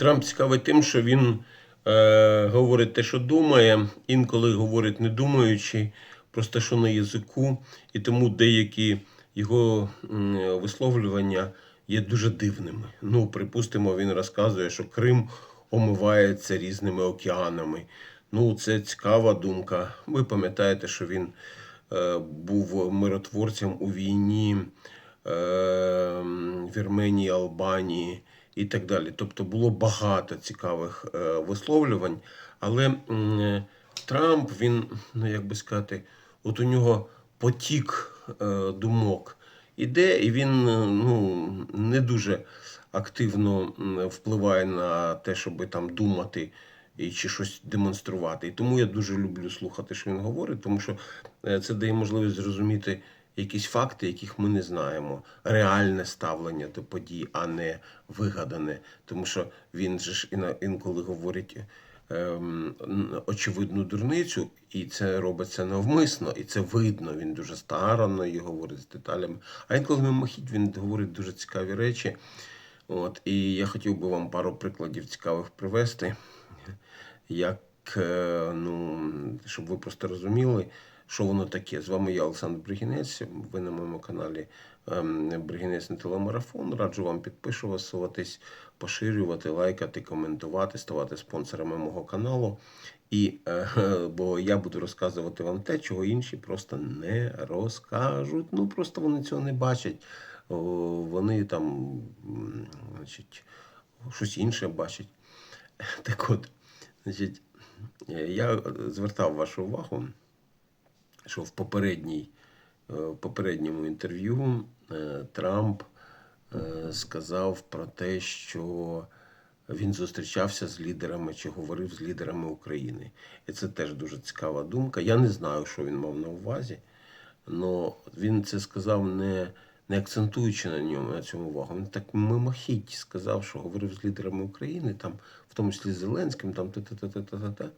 Трамп цікавий тим, що він е, говорить те, що думає, інколи говорить не думаючи, просто що на язику, і тому деякі його висловлювання є дуже дивними. Ну, припустимо, він розказує, що Крим омивається різними океанами. Ну, це цікава думка. Ви пам'ятаєте, що він е, був миротворцем у війні е, Вірменії, Албанії і так далі. Тобто було багато цікавих е, висловлювань, але м, Трамп, він, ну як би сказати, от у нього потік е, думок іде, і він е, ну, не дуже активно впливає на те, щоб там думати і чи щось демонструвати. І тому я дуже люблю слухати, що він говорить, тому що е, це дає можливість зрозуміти якісь факти, яких ми не знаємо, реальне ставлення до подій, а не вигадане. Тому що він же ж інколи говорить. ем, Очевидну дурницю, і це робиться навмисно, і це видно. Він дуже старанно і говорить з деталями. А інколи мимохідь він говорить дуже цікаві речі. От, і я хотів би вам пару прикладів цікавих привести, як, е, ну, щоб ви просто розуміли, що воно таке. З вами я, Олександр Бригінець. Ви на моєму каналі ем, Бригінець на телемарафон. Раджу вам підписуватись, поширювати, лайкати, коментувати, ставати спонсорами мого каналу. І, е, бо я буду розказувати вам те, чого інші просто не розкажуть. Ну просто вони цього не бачать. Вони там, значить, щось інше бачать. Так от, значить, е, я звертав вашу увагу, що в попередній, е, в попередньому інтерв'ю е, Трамп е, сказав про те, що він зустрічався з лідерами чи говорив з лідерами України. І це теж дуже цікава думка. Я не знаю, що він мав на увазі, але він це сказав не, не акцентуючи на ньому на цьому увагу. Він так мимохідь сказав, що говорив з лідерами України, там, в тому числі з Зеленським, там та-та-та-та-та-та.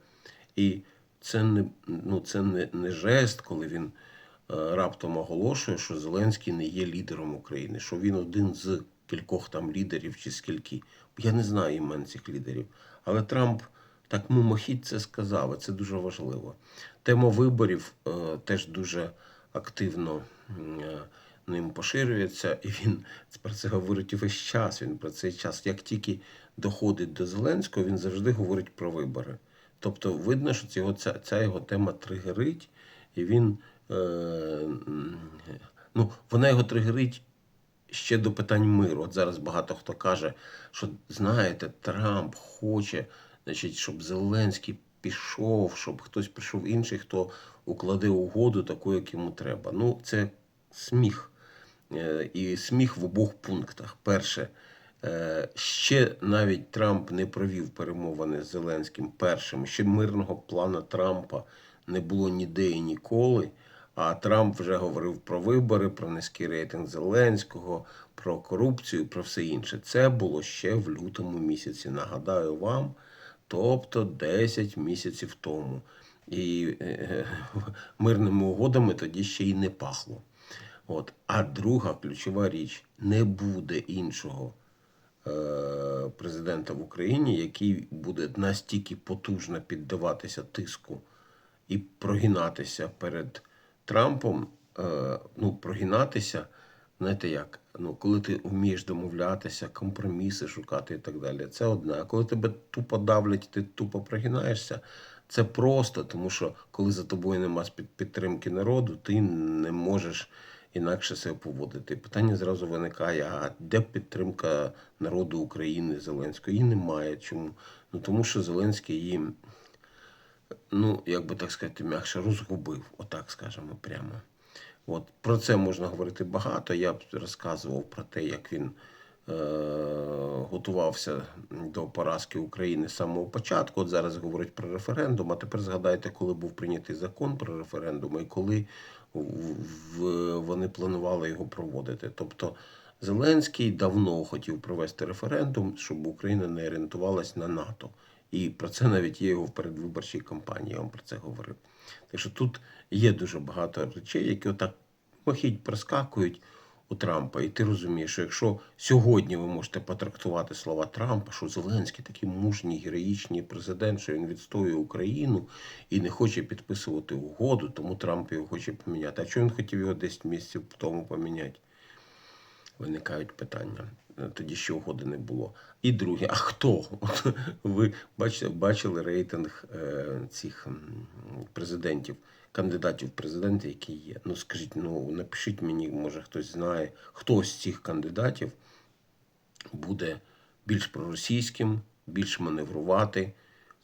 І це не, ну, це не, не жест, коли він е, раптом оголошує, що Зеленський не є лідером України, що він один з кількох там лідерів чи скільки. Я не знаю імен цих лідерів. Але Трамп так мимохідь це сказав, і це дуже важливо. Тема виборів е, теж дуже активно е, ним поширюється, і він про це говорить увесь час. Він про цей час, як тільки доходить до Зеленського, він завжди говорить про вибори. Тобто видно, що ця, ця його тема тригерить, і він е, ну, вона його тригерить ще до питань миру. От зараз багато хто каже, що знаєте, Трамп хоче, значить, щоб Зеленський пішов, щоб хтось прийшов інший, хто укладе угоду таку, як йому треба. Ну, це сміх. Е, І сміх в обох пунктах. Перше, ще навіть Трамп не провів перемовини з Зеленським першим. Ще мирного плану Трампа не було ніде і ніколи. А Трамп вже говорив про вибори, про низький рейтинг Зеленського, про корупцію, про все інше. Це було ще в лютому місяці. Нагадаю вам, тобто 10 місяців тому. І е, мирними угодами тоді ще й не пахло. От. А друга ключова річ: не буде іншого е, президента в Україні, який буде настільки потужно піддаватися тиску і прогинатися перед Трампом. Е, ну, прогинатися, знаєте як? Ну, коли ти вмієш домовлятися, компроміси шукати і так далі, це одне. А коли тебе тупо давлять, ти тупо прогинаєшся, це просто, тому що коли за тобою нема підтримки народу, ти не можеш інакше себе поводити. Питання зразу виникає: а де підтримка народу України Зеленського? Її немає. Чому? Ну тому що Зеленський їм, ну як би так сказати, м'якше розгубив, отак скажемо прямо. От про це можна говорити багато. Я б розказував про те, як він е, готувався до поразки України з самого початку. От зараз говорить про референдум. А тепер згадайте, коли був прийнятий закон про референдум і коли вони планували його проводити. Тобто Зеленський давно хотів провести референдум, щоб Україна не орієнтувалась на НАТО. І про це навіть є його в передвиборчій кампанії, я вам про це говорив. Так що тут є дуже багато речей, які отак похідь проскакують у Трампа, і ти розумієш, що якщо сьогодні ви можете потрактувати слова Трампа, що Зеленський такий мужній, героїчний президент, що він відстоює Україну і не хоче підписувати угоду, тому Трамп його хоче поміняти. А чого він хотів його 10 місяців тому поміняти? Виникають питання. Тоді ще угоди не було. І друге, а хто? От ви бачите, бачили рейтинг е, цих президентів, кандидатів в президенти, які є. Ну скажіть, ну напишіть мені, може хтось знає, хто з цих кандидатів буде більш проросійським, більш маневрувати,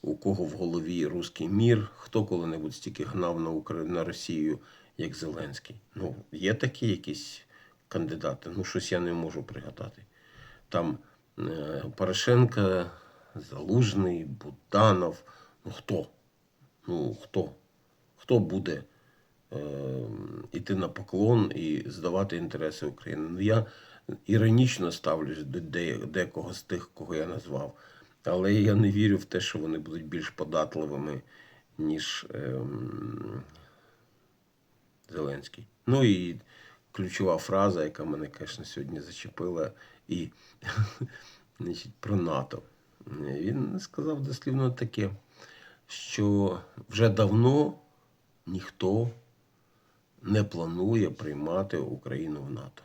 у кого в голові руський мір, хто коли-небудь стільки гнав на Україну на Росію, як Зеленський. Ну, є такі якісь кандидати. Ну, щось я не можу пригадати. Там е, Порошенко, Залужний, Буданов. Ну хто? Ну хто? Хто буде е, йти на поклон і здавати інтереси України? Ну я іронічно ставлюсь до декого з тих, кого я назвав. Але я не вірю в те, що вони будуть більш податливими, ніж ем, Зеленський. Ну і ключова фраза, яка мене, звісно, сьогодні зачепила, і значить, про НАТО. Він сказав дослівно таке, що вже давно ніхто не планує приймати Україну в НАТО.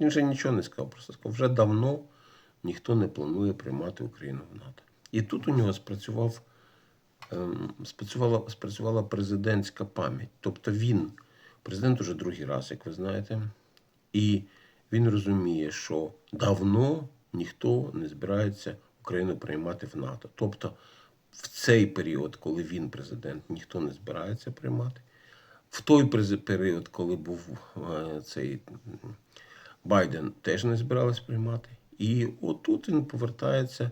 Він вже нічого не сказав, просто сказав, вже давно ніхто не планує приймати Україну в НАТО. І тут у нього спрацював, ем, спрацювала, спрацювала президентська пам'ять. Тобто він, президент уже другий раз, як ви знаєте, і він розуміє, що давно ніхто не збирається Україну приймати в НАТО. Тобто в цей період, коли він президент, ніхто не збирається приймати. В той період, коли був е, цей Байден, теж не збирались приймати. І отут він повертається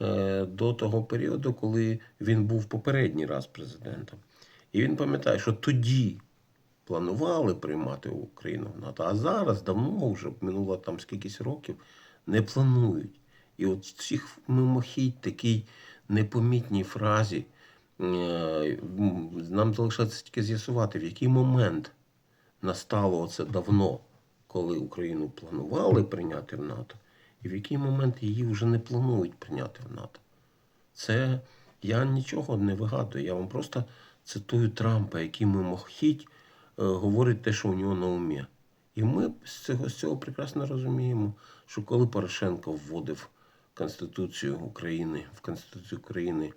е, до того періоду, коли він був попередній раз президентом. І він пам'ятає, що тоді планували приймати Україну в НАТО, а зараз давно вже минуло там скількись років, не планують. І от в цих мимохідь такій непомітній фразі е, нам залишається тільки з'ясувати, в який момент настало оце давно, коли Україну планували прийняти в НАТО, і в який момент її вже не планують прийняти в НАТО. Це я нічого не вигадую. Я вам просто цитую Трампа, який мимохідь е, говорить те, що у нього на умі. І ми з цього, з цього прекрасно розуміємо, що коли Порошенко вводив Конституцію України, в Конституцію України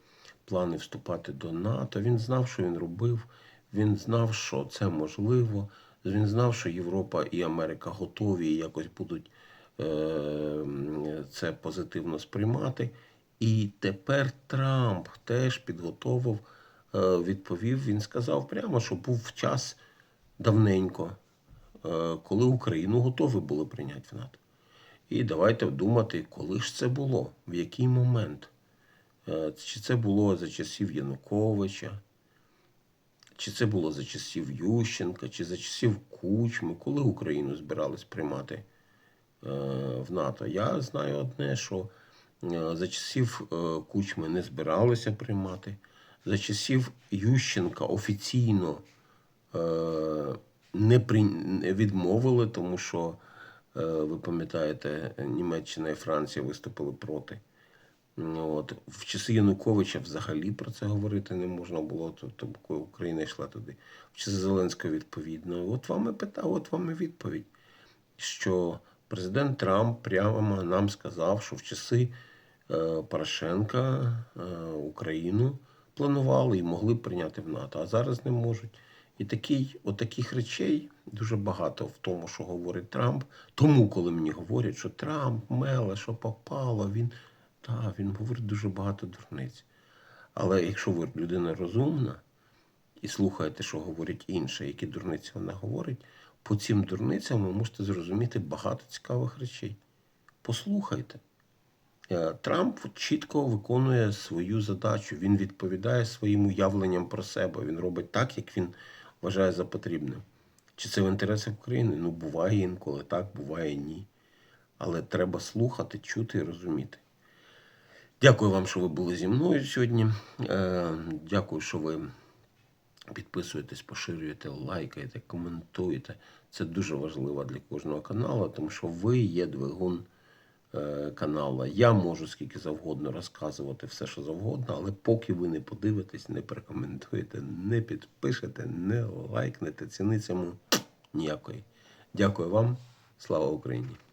плани вступати до НАТО, він знав, що він робив, він знав, що це можливо. Він знав, що Європа і Америка готові і якось будуть е, це позитивно сприймати. І тепер Трамп теж підготовив, е, відповів. Він сказав прямо, що був час давненько, е, коли Україну готові були прийняти в НАТО. І давайте думати, коли ж це було, в який момент. Е, Чи це було за часів Януковича, чи це було за часів Ющенка, чи за часів Кучми, коли Україну збирались приймати е, в НАТО. Я знаю одне, що е, за часів Кучми не збиралися приймати. За часів Ющенка офіційно не, відмовили, тому що, ви пам'ятаєте, Німеччина і Франція виступили проти. От. В часи Януковича взагалі про це говорити не можна було, то, то Україна йшла туди. В часи Зеленського відповідно. От вам і питав, от вам і відповідь, що президент Трамп прямо нам сказав, що в часи е, Порошенка е, Україну планували і могли прийняти в НАТО, а зараз не можуть. І такий, от речей дуже багато в тому, що говорить Трамп. Тому, коли мені говорять, що Трамп меле, що попало, він так, він говорить дуже багато дурниць. Але якщо ви людина розумна і слухаєте, що говорять інші, які дурниці вона говорить, по цим дурницям ви можете зрозуміти багато цікавих речей. Послухайте. Е, Трамп чітко виконує свою задачу. Він відповідає своїм уявленням про себе. Він робить так, як він вважає за потрібне. Чи це в інтересах України? Ну, буває інколи так, буває ні. Але треба слухати, чути і розуміти. Дякую вам, що ви були зі мною сьогодні. Е, Дякую, що ви Підписуйтесь, поширюйте, лайкайте, коментуйте. Це дуже важливо для кожного каналу, тому що ви є двигун е, каналу. Я можу скільки завгодно розказувати все, що завгодно, але поки ви не подивитесь, не прокоментуєте, не підпишете, не лайкнете, ціни цьому ніякої. Дякую вам. Слава Україні!